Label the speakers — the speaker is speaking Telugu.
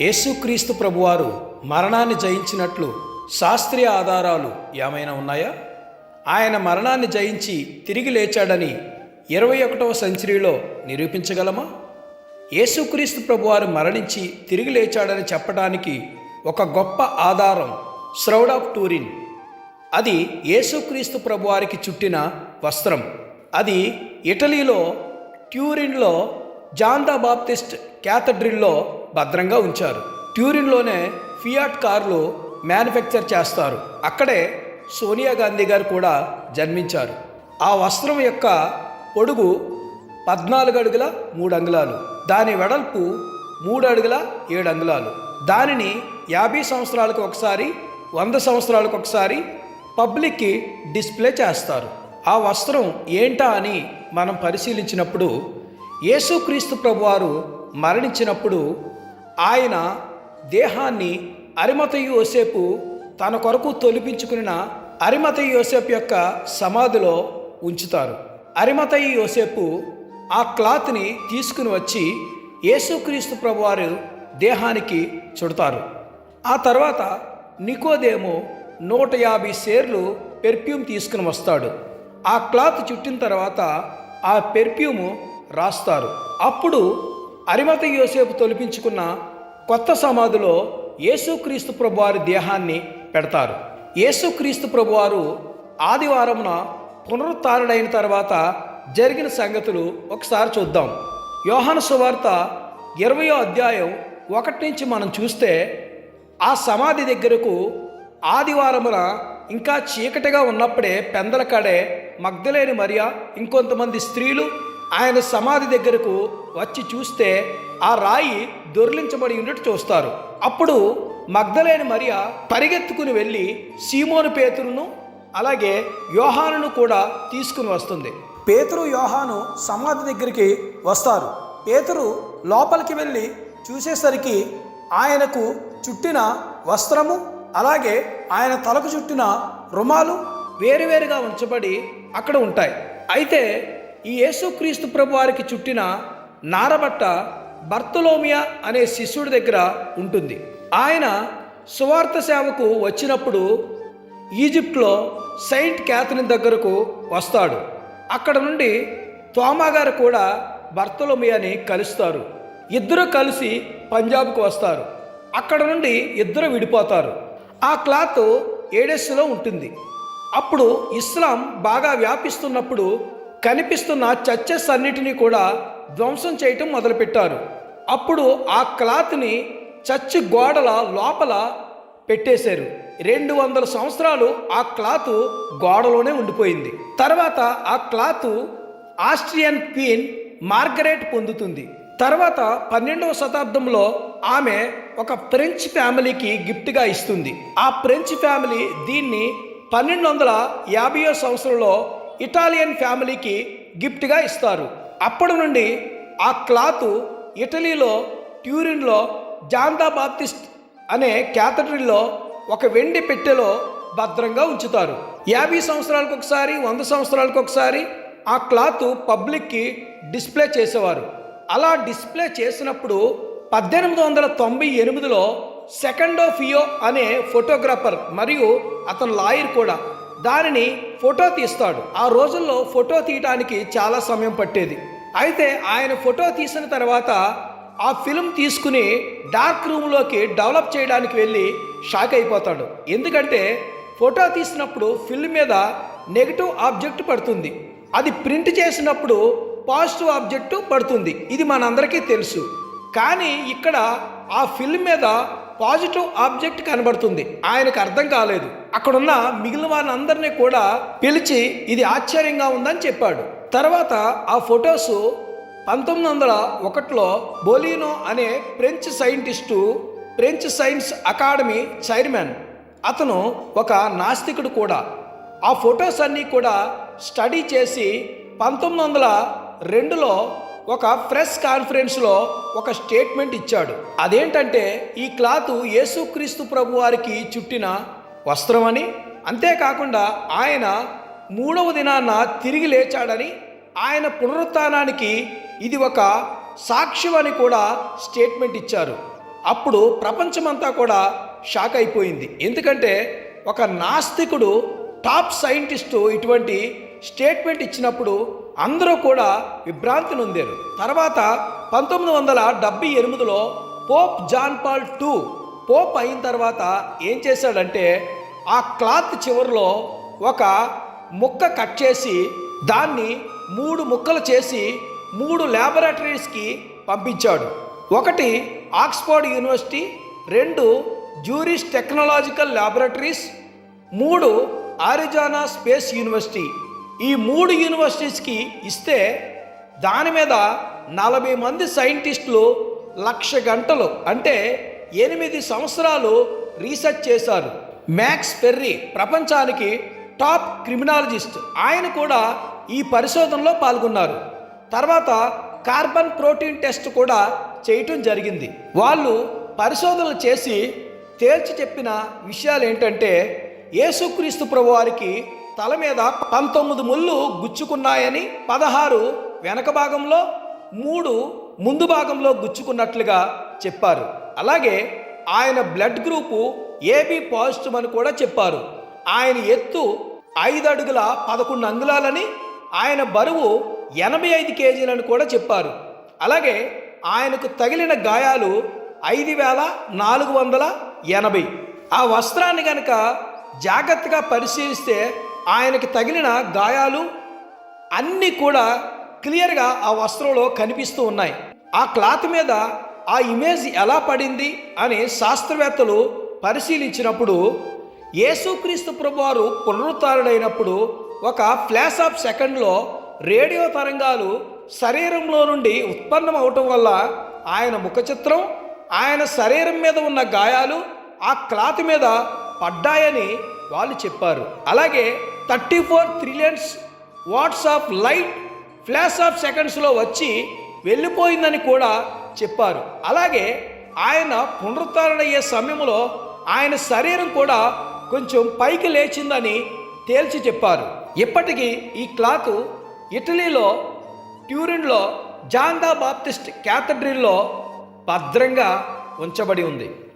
Speaker 1: యేసుక్రీస్తు ప్రభువారు మరణాన్ని జయించినట్లు శాస్త్రీయ ఆధారాలు ఏమైనా ఉన్నాయా? ఆయన మరణాన్ని జయించి తిరిగి లేచాడని ఇరవై ఒకటవ సెంచరీలో నిరూపించగలమా? యేసుక్రీస్తు ప్రభువారు మరణించి తిరిగి లేచాడని చెప్పడానికి ఒక గొప్ప ఆధారం శ్రౌడ్ ఆఫ్ టూరిన్. అది యేసుక్రీస్తు ప్రభువారికి చుట్టిన వస్త్రం. అది ఇటలీలో ట్యూరిన్లో జాన్ బాప్తిస్ట్ బాప్టిస్ట్ క్యాథడ్రిల్లో భద్రంగా ఉంచారు. ట్యూరిన్లోనే ఫియాట్ కార్లు మ్యానుఫ్యాక్చర్ చేస్తారు. అక్కడే సోనియా గాంధీ గారు కూడా జన్మించారు. ఆ వస్త్రం యొక్క పొడుగు పద్నాలుగు అడుగుల మూడు అంగుళాలు దాని వెడల్పు మూడు అడుగుల ఏడు అంగుళాలు. దానిని యాభై సంవత్సరాలకు ఒకసారి వంద సంవత్సరాలకు ఒకసారి పబ్లిక్కి డిస్ప్లే చేస్తారు. ఆ వస్త్రం ఏంటా అని మనం పరిశీలించినప్పుడు యేసుక్రీస్తు ప్రభువారు మరణించినప్పుడు ఆయన దేహాన్ని అరిమతయ్య యోసేపు తన కొరకు తొలిపించుకున్న అరిమత యోసేపు యొక్క సమాధిలో ఉంచుతారు. అరిమతయ్య యోసేపు ఆ క్లాత్ని తీసుకుని వచ్చి యేసుక్రీస్తు ప్రభువారు దేహానికి చుడతారు. ఆ తర్వాత నికోదేము నూట యాభై సేర్లు పెర్ఫ్యూమ్ తీసుకుని వస్తాడు. ఆ క్లాత్ చుట్టిన తర్వాత ఆ పెర్ఫ్యూము రాస్తారు. అప్పుడు అరిమత యోసేపు తొలిపించుకున్న కొత్త సమాధిలో యేసుక్రీస్తు ప్రభువారి దేహాన్ని పెడతారు. యేసుక్రీస్తు ప్రభువారు ఆదివారమున పునరుత్డైన తర్వాత జరిగిన సంగతులు ఒకసారి చూద్దాం. యోహాను సువార్త ఇరవయో అధ్యాయం ఒకటి నుంచి మనం చూస్తే ఆ సమాధి దగ్గరకు ఆదివారమున ఇంకా చీకటిగా ఉన్నప్పుడే పెందల కాడే మగ్ధలేని మరియా ఇంకొంతమంది స్త్రీలు ఆయన సమాధి దగ్గరకు వచ్చి చూస్తే ఆ రాయి దొర్లించబడి ఉన్నట్టు చూస్తారు. అప్పుడు మగ్ధలేని మరియ పరిగెత్తుకుని వెళ్ళి సీమోను పేతురును అలాగే యోహానును కూడా తీసుకుని వస్తుంది. పేతురు యోహాను సమాధి దగ్గరికి వస్తారు. పేతురు లోపలికి వెళ్ళి చూసేసరికి ఆయనకు చుట్టిన వస్త్రము అలాగే ఆయన తలకు చుట్టిన రుమాలు వేరువేరుగా ఉంచబడి అక్కడ ఉంటాయి. అయితే ఈ యేసుక్రీస్తు ప్రభు వారికి చుట్టిన నారబట్ట బర్తలోమియా అనే శిష్యుడి దగ్గర ఉంటుంది. ఆయన సువార్త సేవకు వచ్చినప్పుడు ఈజిప్ట్లో సెయింట్ క్యాథరిన్ దగ్గరకు వస్తాడు. అక్కడ నుండి తోమా గారు కూడా బర్తలోమియాని కలుస్తారు. ఇద్దరు కలిసి పంజాబ్కు వస్తారు. అక్కడ నుండి ఇద్దరు విడిపోతారు. ఆ క్లాత్ ఏడెస్సులో ఉంటుంది. అప్పుడు ఇస్లాం బాగా వ్యాపిస్తున్నప్పుడు కనిపిస్తున్న చర్చెస్ అన్నిటినీ కూడా ధ్వంసం చేయటం మొదలుపెట్టారు. అప్పుడు ఆ క్లాత్ని చర్చి గోడల లోపల పెట్టేశారు. రెండు వందల సంవత్సరాలు ఆ క్లాత్ గోడలోనే ఉండిపోయింది. తర్వాత ఆ క్లాత్ ఆస్ట్రియన్ క్వీన్ మార్గరేట్ పొందుతుంది. తర్వాత పన్నెండవ శతాబ్దంలో ఆమె ఒక ఫ్రెంచ్ ఫ్యామిలీకి గిఫ్ట్గా ఇస్తుంది. ఆ ఫ్రెంచ్ ఫ్యామిలీ దీన్ని పన్నెండు వందల యాభైయో సంవత్సరంలో ఇటాలియన్ ఫ్యామిలీకి గిఫ్ట్గా ఇస్తారు. అప్పటి నుండి ఆ క్లాత్ ఇటలీలో ట్యూరిన్లో జాందా బాప్టిస్ట్ అనే క్యాథడ్రిల్లో ఒక వెండి పెట్టెలో భద్రంగా ఉంచుతారు. యాభై సంవత్సరాలకు ఒకసారి వంద సంవత్సరాలకు ఒకసారి ఆ క్లాత్ పబ్లిక్కి డిస్ప్లే చేసేవారు. అలా డిస్ప్లే చేసినప్పుడు పద్దెనిమిది వందల తొంభై ఎనిమిదిలో సెకండో ఫియో అనే ఫోటోగ్రాఫర్ మరియు అతని లాయర్ కూడా దానిని ఫోటో తీస్తాడు. ఆ రోజుల్లో ఫోటో తీయటానికి చాలా సమయం పట్టేది. అయితే ఆయన ఫోటో తీసిన తర్వాత ఆ ఫిల్మ్ తీసుకుని డార్క్ రూమ్లోకి డెవలప్ చేయడానికి వెళ్ళి షాక్ అయిపోతాడు. ఎందుకంటే ఫోటో తీసినప్పుడు ఫిల్మ్ మీద నెగిటివ్ ఆబ్జెక్ట్ పడుతుంది. అది ప్రింట్ చేసినప్పుడు పాజిటివ్ ఆబ్జెక్టు పడుతుంది. ఇది మనందరికీ తెలుసు. కానీ ఇక్కడ ఆ ఫిల్మ్ మీద పాజిటివ్ ఆబ్జెక్ట్ కనబడుతుంది. ఆయనకు అర్థం కాలేదు. అక్కడున్న మిగిలిన వారిని కూడా పిలిచి ఇది ఆశ్చర్యంగా ఉందని చెప్పాడు. తర్వాత ఆ ఫొటోస్ పంతొమ్మిది వందల ఒకటిలో బోలినో అనే French scientist French science academy chairman అతను ఒక నాస్తికుడు కూడా. ఆ ఫొటోస్ అన్నీ కూడా స్టడీ చేసి పంతొమ్మిది వందల రెండులో ఒక ప్రెస్ కాన్ఫరెన్స్లో ఒక స్టేట్మెంట్ ఇచ్చాడు. అదేంటంటే ఈ క్లాత్ యేసుక్రీస్తు ప్రభు వారికి చుట్టిన వస్త్రమని అంతేకాకుండా ఆయన మూడవ దినాన తిరిగి లేచాడని ఆయన పునరుత్నానికి ఇది ఒక సాక్ష్యం అని కూడా స్టేట్మెంట్ ఇచ్చారు. అప్పుడు ప్రపంచమంతా కూడా షాక్ అయిపోయింది. ఎందుకంటే ఒక నాస్తికుడు టాప్ సైంటిస్టు ఇటువంటి స్టేట్మెంట్ ఇచ్చినప్పుడు అందరూ కూడా విభ్రాంతి నొందారు తర్వాత పంతొమ్మిది వందల డెబ్బై ఎనిమిదిలో Pope John Paul two Pope అయిన తర్వాత ఏం చేశాడంటే ఆ క్లాత్ చివరిలో ఒక ముక్క కట్ చేసి దాన్ని మూడు ముక్కలు చేసి మూడు ల్యాబొరేటరీస్కి పంపించాడు. ఒకటి ఆక్స్ఫర్డ్ యూనివర్సిటీ రెండు జూరిస్ టెక్నాలజికల్ ల్యాబొరేటరీస్ మూడు ఆరిజానా స్పేస్ యూనివర్సిటీ. ఈ మూడు యూనివర్సిటీస్కి ఇస్తే దాని మీద నలభై మంది సైంటిస్టులు లక్ష గంటలు అంటే ఎనిమిది సంవత్సరాలు రీసెర్చ్ చేశారు. మ్యాక్స్ పెర్రీ ప్రపంచానికి టాప్ క్రిమినాలజిస్ట్. ఆయన కూడా ఈ పరిశోధనలో పాల్గొన్నారు. తర్వాత కార్బన్ ప్రోటీన్ టెస్ట్ కూడా చేయటం జరిగింది. వాళ్ళు పరిశోధనలు చేసి తేల్చి చెప్పిన విషయాలు ఏంటంటే యేసుక్రీస్తు ప్రభువారికి తల మీద పంతొమ్మిది ముళ్ళు గుచ్చుకున్నాయని పదహారు వెనక భాగంలో మూడు ముందు భాగంలో గుచ్చుకున్నట్లుగా చెప్పారు. అలాగే ఆయన బ్లడ్ గ్రూపు ఏబి పాజిటివ్ అని కూడా చెప్పారు. ఆయన ఎత్తు ఐదు అడుగుల పదకొండు అంగుళాలని ఆయన బరువు ఎనభై ఐదు కేజీలని కూడా చెప్పారు. అలాగే ఆయనకు తగిలిన గాయాలు ఐదు వేల నాలుగు వందల ఎనభై. ఆ వస్త్రాన్ని కనుక జాగ్రత్తగా పరిశీలిస్తే ఆయనకి తగిలిన గాయాలు అన్నీ కూడా క్లియర్గా ఆ వస్త్రంలో కనిపిస్తూ ఉన్నాయి. ఆ క్లాత్ మీద ఆ ఇమేజ్ ఎలా పడింది అని శాస్త్రవేత్తలు పరిశీలించినప్పుడు యేసుక్రీస్తు ప్రభువారు పునరుత్డైనప్పుడు ఒక ఫ్లాష్ ఆఫ్ సెకండ్లో రేడియో తరంగాలు శరీరంలో నుండి ఉత్పన్నం అవటం వల్ల ఆయన ముఖ చిత్రం ఆయన శరీరం మీద ఉన్న గాయాలు ఆ క్లాత్ మీద పడ్డాయని వాళ్ళు చెప్పారు. అలాగే thirty four trillions watts of light flash of సెకండ్స్లో వచ్చి వెళ్ళిపోయిందని కూడా చెప్పారు. అలాగే ఆయన పునరుద్ధరణయ్యే సమయంలో ఆయన శరీరం కూడా కొంచెం పైకి లేచిందని తేల్చి చెప్పారు. ఇప్పటికీ ఈ క్లాత్ ఇటలీలో ట్యూరిన్లో జాందా బాప్టిస్ట్ క్యాథడ్రిల్లో భద్రంగా ఉంచబడి ఉంది.